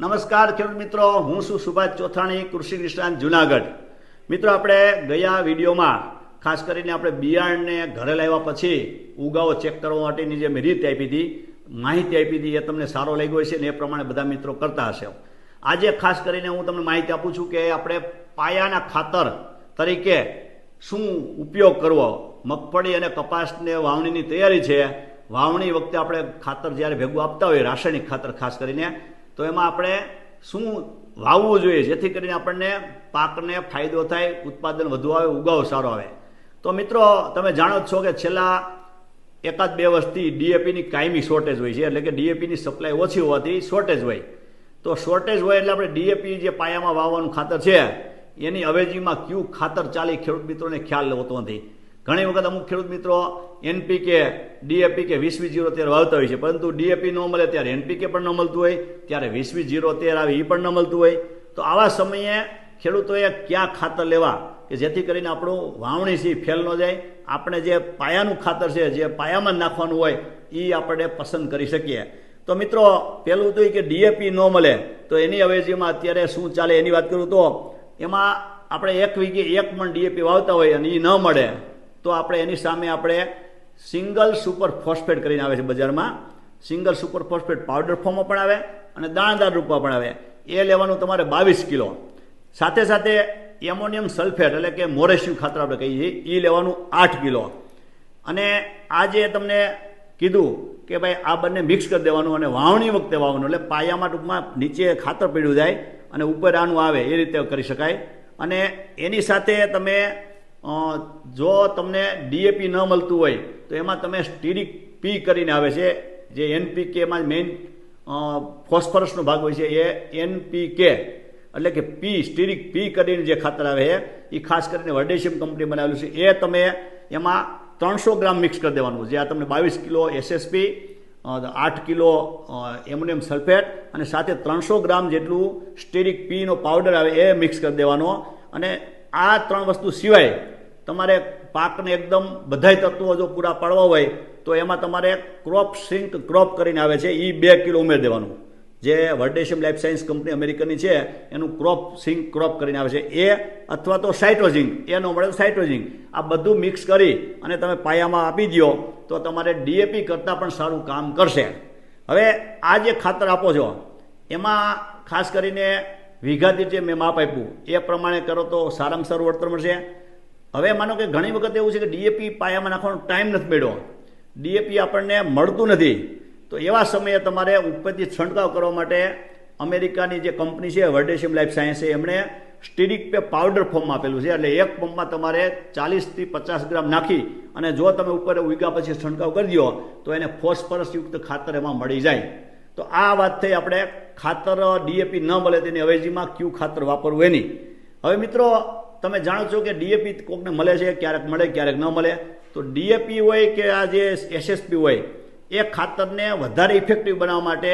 નમસ્કાર ખેડૂત મિત્રો, હું છું સુભાષ ચોથાણી, કૃષિ નિષ્ણાંત જુનાગઢ. મિત્રો, આપણે ગયા વિડીયોમાં, ખાસ કરીને આપણે બિયારણને ઘરે લાવ્યા પછી, ઉગાવો ચેક કરવા માટેની જે મેં રીત આપી હતી, માહિતી આપી હતી એ તમને સારો લાગ્યો હશે ને એ પ્રમાણે બધા મિત્રો કરતા હશે. આજે ખાસ કરીને હું તમને માહિતી આપું છું કે આપણે પાયાના ખાતર તરીકે શું ઉપયોગ કરવો? મગફળી અને કપાસને વાવણીની તૈયારી છે. વાવણી વખતે આપણે ખાતર જ્યારે ભેગું આપતા હોઈએ, રાસાયણિક ખાતર ખાસ કરીને તો એમાં આપણે શું વાવવું જોઈએ? જેથી કરીને આપણને પાકને ફાયદો થાય, ઉત્પાદન વધુ આવે, ઉગાવ સારો આવે. તો મિત્રો, તમે જાણો જ છો કે છેલ્લા એકાદ બે વર્ષથી ડીએપીની કાયમી શોર્ટેજ હોય છે. એટલે કે ડીએપીની સપ્લાય ઓછી હોવાથી શોર્ટેજ હોય. તો શોર્ટેજ હોય એટલે આપણે ડીએપી જે પાયામાં વાવવાનું ખાતર છે, એની અવેજીમાં ક્યુ ખાતર ચાલી ખેડૂત મિત્રોને ખ્યાલ હોતો નથી. ઘણી વખત અમુક ખેડૂત મિત્રો એનપીકે ડીએપી કે વીસ વીસ જીરો તેર વાવતા હોય છે. પરંતુ ડીએપી ન મળે ત્યારે એનપીકે પણ ન મળતું હોય, ત્યારે વીસ વીસ જીરો તેર આવે એ પણ ન મળતું હોય. તો આવા સમયે ખેડૂતોએ ક્યાં ખાતર લેવા? કે જેથી કરીને આપણું વાવણી છે ફેલ ન જાય. આપણે જે પાયાનું ખાતર છે, જે પાયામાં નાખવાનું હોય એ આપણે પસંદ કરી શકીએ. તો મિત્રો, પહેલું તો એ કે ડીએપી ન મળે, તો એની અવેજીમાં અત્યારે શું ચાલે એની વાત કરું તો, એમાં આપણે એક વીઘે એક મણ ડીએપી વાવતા હોય અને એ ન મળે. તો આપણે એની સામે આપણે સિંગલ સુપર ફોસ્ફેટ કરીને આવે છે બજારમાં. સિંગલ સુપર ફોસ્ફેટ પાવડર ફોર્મમાં પણ આવે અને દાણાદાર રૂપમાં પણ આવે. એ લેવાનું તમારે બાવીસ કિલો. સાથે સાથે એમોનિયમ સલ્ફેટ એટલે કે મોરેશિયમ ખાતર આપણે કહીએ છીએ એ લેવાનું આઠ કિલો. અને આ જે તમને કીધું કે ભાઈ આ બંને મિક્સ કરી દેવાનું અને વાવણી વખતે વાવવાનું, એટલે પાયામાં ટૂંકમાં નીચે ખાતર પડ્યું જાય અને ઉપર આનું આવે, એ રીતે કરી શકાય. અને એની સાથે તમે જો તમને ડીએપી ન મળતું હોય, તો એમાં તમે સ્ટીરિક પી કરીને આવે છે. જે એનપીકેમાં મેઇન ફોસ્ફરસનો ભાગ હોય છે, એ એનપીકે એટલે કે પી સ્ટીરિક પી કરીને જે ખાતર આવે છે એ ખાસ કરીને વર્ડેશિયમ કંપની બનાવેલું છે. એ તમે એમાં ત્રણસો ગ્રામ મિક્સ કરી દેવાનું. જે આ તમને બાવીસ કિલો એસએસપી આઠ કિલો એમોનિયમ સલ્ફેટ અને સાથે ત્રણસો ગ્રામ જેટલું સ્ટીરિક પીનો પાવડર આવે, એ મિક્સ કરી દેવાનો. અને આ ત્રણ વસ્તુ સિવાય તમારે પાકને એકદમ બધાય તત્વો જો પૂરા પાડવા હોય, તો એમાં તમારે ક્રોપ સિંક ક્રોપ કરીને આવે છે એ બે કિલો ઉમેરી દેવાનું. જે વર્ડેશિયમ લાઈફ સાયન્સ કંપની અમેરિકનની છે, એનું ક્રોપ સિંક ક્રોપ કરીને આવે છે. એ અથવા તો સાઇટ્રોઝિંગ એ ન મળે તો સાઇટ્રોઝિંગ આ બધું મિક્સ કરી અને તમે પાયામાં આપી દો તો તમારે ડીએપી કરતાં પણ સારું કામ કરશે. હવે આ જે ખાતર આપો છો, એમાં ખાસ કરીને વીઘાથી જે મેં માપ આપ્યું, એ પ્રમાણે કરો તો સારામાં સારું વળતર મળશે. હવે માનો કે ઘણી વખત એવું છે કે ડીએપી પાયામાં નાખવાનો ટાઈમ નથી મળ્યો. ડીએપી આપણને મળતું નથી. તો એવા સમયે તમારે ઉપરથી છંટકાવ કરવા માટે અમેરિકાની જે કંપની છે વર્ડેશિયમ લાઈફ છે એમણે સ્ટીરિક પે પાવડર ફોર્મમાં આપેલું છે. એટલે એક પંપમાં તમારે ચાલીસથી પચાસ ગ્રામ નાખી અને જો તમે ઉપર ઉગ્યા પછી છંટકાવ કરી દો, તો એને ફોસ્ફરસયુક્ત ખાતર એમાં મળી જાય. તો આ વાત થઈ આપણે ખાતર ડીએપી ન મળે તેની અવેજીમાં કયું ખાતર વાપરવું એની હવે મિત્રો તમે જાણો છો કે ડીએપી કોકને મળે છે, ક્યારેક મળે, ક્યારેક ન મળે? તો ડીએપી હોય કે આ જે એસએસપી હોય, એ ખાતરને વધારે ઇફેક્ટિવ બનાવવા માટે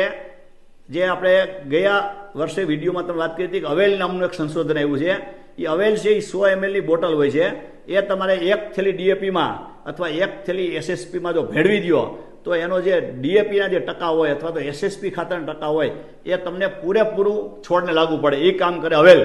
જે આપણે ગયા વર્ષે વિડીયોમાં તમે વાત કરી હતી કે અવેલ નામનું એક સંશોધન આવ્યું છે. એ અવેલ છે એ સો એમએલની બોટલ હોય છે. એ તમારે એક થેલી ડીએપીમાં અથવા એક થેલી એસએસપીમાં જો ભેળવી દો, તો એનો જે ડીએપીના જે ટકા હોય અથવા તો એસએસપી ખાતરના ટકા હોય, એ તમને પૂરેપૂરું છોડને લાગુ પડે. એ કામ કરે અવેલ.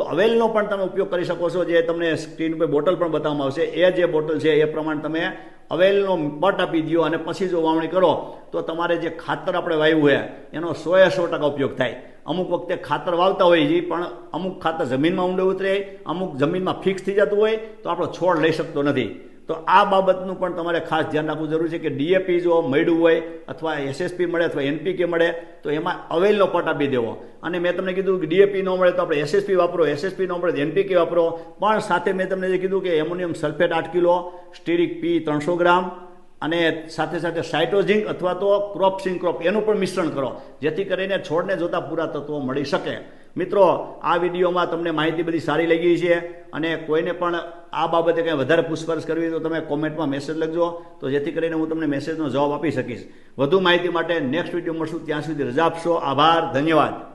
તો અવેલનો પણ તમે ઉપયોગ કરી શકો છો, જે તમને સ્ક્રીન ઉપર બોટલ પણ બતાવવામાં આવશે. એ જે બોટલ છે, એ પ્રમાણે તમે અવેલનો પટ આપી દો અને પછી જો વાવણી કરો, તો તમારે જે ખાતર આપણે વાવ્યું હોય એનો સોએ સો ટકા ઉપયોગ થાય. અમુક વખતે ખાતર વાવતા હોય છે પણ અમુક ખાતર જમીનમાં ઊંડે ઉતરે, અમુક જમીનમાં ફિક્સ થઈ જતું હોય, તો આપણો છોડ લઈ શકતો નથી. તો આ બાબતનું પણ તમારે ખાસ ધ્યાન રાખવું જરૂરી છે કે ડીએપી જો મળ્યું હોય અથવા એસએસપી મળે અથવા એનપીકે મળે, તો એમાં અવેલનો પટ આપી દેવો. અને મેં તમને કીધું કે ડીએપી ન મળે તો આપણે એસએસપી વાપરો એસએસપી ન મળે તો એનપીકે વાપરો. પણ સાથે મેં તમને જે કીધું કે એમોનિયમ સલ્ફેટ આઠ કિલો, સ્ટીરિક પી ત્રણસો ગ્રામ, અને સાથે સાથે સાઇટોઝિંક અથવા તો ક્રોપ સિંગ ક્રોપ, એનું પણ મિશ્રણ કરો, જેથી કરીને છોડને જોતા પૂરા તત્વો મળી શકે. મિત્રો, આ વિડીયોમાં તમને માહિતી બધી સારી લાગી છે અને કોઈને પણ આ બાબતે કંઈ વધારે પૂછપરછ કરવી તો તમે કોમેન્ટમાં મેસેજ લખજો. તો જેથી કરીને હું તમને મેસેજનો જવાબ આપી શકીશ. વધુ માહિતી માટે નેક્સ્ટ વીડિયો મળશું. ત્યાં સુધી રજા આપશો. આભાર. ધન્યવાદ.